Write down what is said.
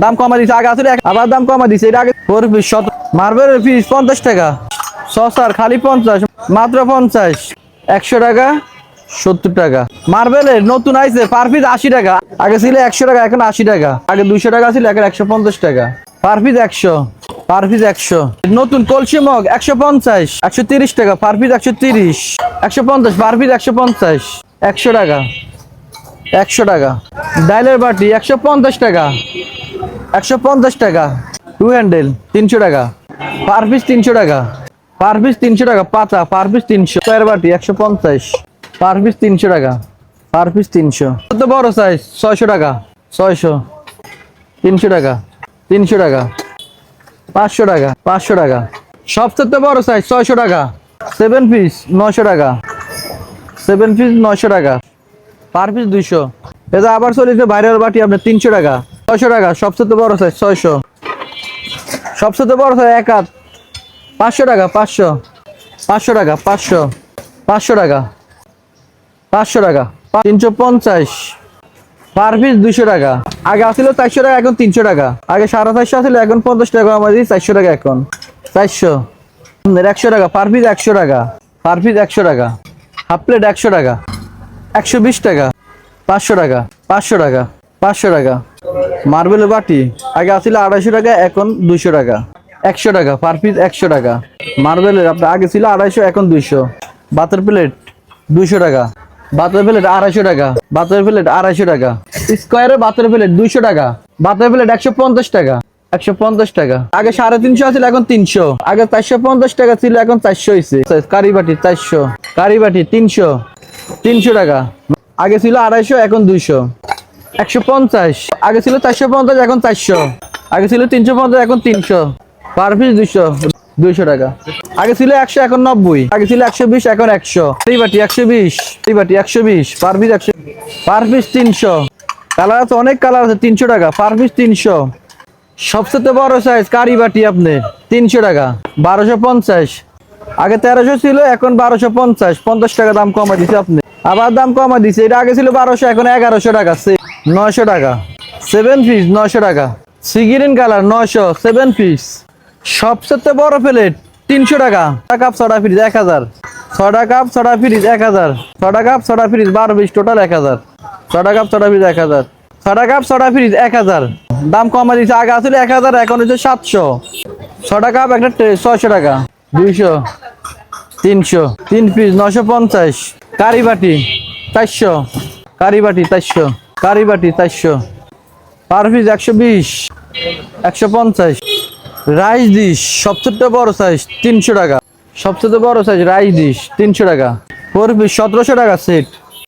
দাম কমা দিছে, আগে আসলে আবার দাম কমা দিছে, এটা আগে ফোর পিস শত মার্বেলের পিস পঞ্চাশ টাকা। সসার খালি পঞ্চাশ, মাত্র পঞ্চাশ। একশো টাকা, সত্তর টাকা। মার্বেলের নতুন আইসে পার পিস আশি টাকা। আগে ছিল একশো টাকা, এখন আশি টাকা। আগে দুশো টাকা ছিল, এখন একশো পঞ্চাশ টাকা। পার পিস একশো, পার পিস একশো। নতুন কলসি মগ একশো পঞ্চাশ, একশো তিরিশ টাকা, পার পিস একশো তিরিশ। একশো পঞ্চাশ, পার একশো পঞ্চাশ। একশো টাকা একশো টাকা। ডাইলের বাটি একশো পঞ্চাশ টাকা। একশো পঞ্চাশ টাকা টু হ্যান্ডেল তিনশো টাকা পার পিস তিনশো টাকা পার পিস তিনশো টাকা, পাতা পার পিস তিনশো চার বাটি একশো পঞ্চাশ পার পিস তিনশো টাকা পার পিস তিনশো। কত বড় সাইজ ছয়শো টাকা, ছয়শো, তিনশো টাকা তিনশো টাকা, পাঁচশো টাকা পাঁচশো টাকা। সবচেয়ে বড় সাইজ ছয়শো টাকা সেভেন পিস নশো টাকা সেভেন পিস নশো টাকা পার পিস দুইশো। এটা আবার চলেছে ভাইরাল বাটি, আপনার তিনশো টাকা। ছয়শো টাকা, সবচেয়ে বড় সাইজ ছয়শো। সবচেয়ে বড় সাইজ এক হাত। পাঁচশো টাকা, পাঁচশো। পাঁচশো টাকা, পাঁচশো। পাঁচশো টাকা। পাঁচশো টাকা। তিনশো পঞ্চাশ। পার পিস দুশো টাকা। আগে আসছিল চারশো টাকা, এখন তিনশো টাকা। আগে সাড়ে চারশো আসলে, এখন পঞ্চাশ টাকা আমাদের চারশো টাকা এখন। চারশো। একশো টাকা, পার পিস একশো টাকা। পার পিস একশো টাকা। হাফ প্লেট একশো টাকা। একশো বিশ টাকা। পাঁচশো টাকা। পাঁচশো টাকা। পাঁচশো টাকা। মার্বেলের বাটি? আগে আসছিল আড়াইশো টাকা, এখন দুইশো টাকা। একশো টাকা পার পিস একশো টাকা। মার্বেলের, আপনার আগে ছিল আড়াইশো, এখন দুইশো। বাতের প্লেট দুইশো টাকা। বাতের প্লেট আড়াইশো টাকা। বাতের প্লেট আড়াইশো টাকা। স্কোয়ারের বাতের প্লেট দুইশো টাকা। বাতের প্লেট একশো পঞ্চাশ টাকা। একশো পঞ্চাশ টাকা। আগে সাড়ে তিনশো ছিল এখন তিনশো। আগে চারশো পঞ্চাশ টাকা ছিল, এখন চারশো হয়েছে কারিবাটি চারশো। কারিবাটি তিনশো। তিনশো টাকা। আগে ছিল আড়াইশো, এখন দুইশো। একশো পঞ্চাশ। আগে ছিল চারশো পঞ্চাশ, এখন চারশো। আগে ছিল তিনশো পঞ্চাশ, এখন তিনশো। পার পিস দুইশো দুইশো টাকা। আগে ছিল একশো, এখন নব্বই। আগে ছিল একশো বিশ, এখন একশো। এই বাটি একশো বিশ, এই বাটি একশো বিশ, পার পিস একশো পার পিস তিনশো। কালার আছে, অনেক কালার আছে, তিনশো টাকা, পার পিস তিনশো। সবচেয়ে বড় সাইজ কারি বাটি আপনি, তিনশো টাকা, বারোশো পঞ্চাশ। আগে তেরোশো ছিল, এখন বারোশো পঞ্চাশ পঞ্চাশ টাকা দাম কমা দিছে আপনি। আবার দাম কমা দিছে, এটা আগে ছিল বারোশো, এখন এগারোশো টাকা নয়শো টাকা। সেভেন পিস নয়শো টাকা। সিগিরিন কালার নয়শো সেভেন পিস সবচেয়ে বড় প্লেট তিনশো টাকা। কাপ ছটা ফ্রিজ এক হাজার। ছটা কাপ ছটা ফ্রিজ এক হাজার। ছটা কাপ ছটা ফ্রিজ বারো পিস টোটাল এক হাজার। ছটা কাপ ছটা ফ্রিজ এক হাজার। ছটা কাপ ছটা ফ্রিজ এক হাজার। দাম কমা দিচ্ছে আগে আসলে এক হাজার, এখন হচ্ছে সাতশো। ছটা কাপ একটা ছয়শো টাকা। দুইশো, তিনশো। তিন পিস নশো পঞ্চাশ। কারিবাটি চারশো। কারিবাটি চারশো। কারিবাটি চারশো, পার পিস একশো বিশ, একশো পঞ্চাশ। রাইস ডিশ সবচেয়ে বড় সাইজ তিনশো টাকা। সবচেয়ে বড় সাইজ রাইস ডিশ তিনশো টাকা। ফোর পিস সতেরোশো টাকা সেট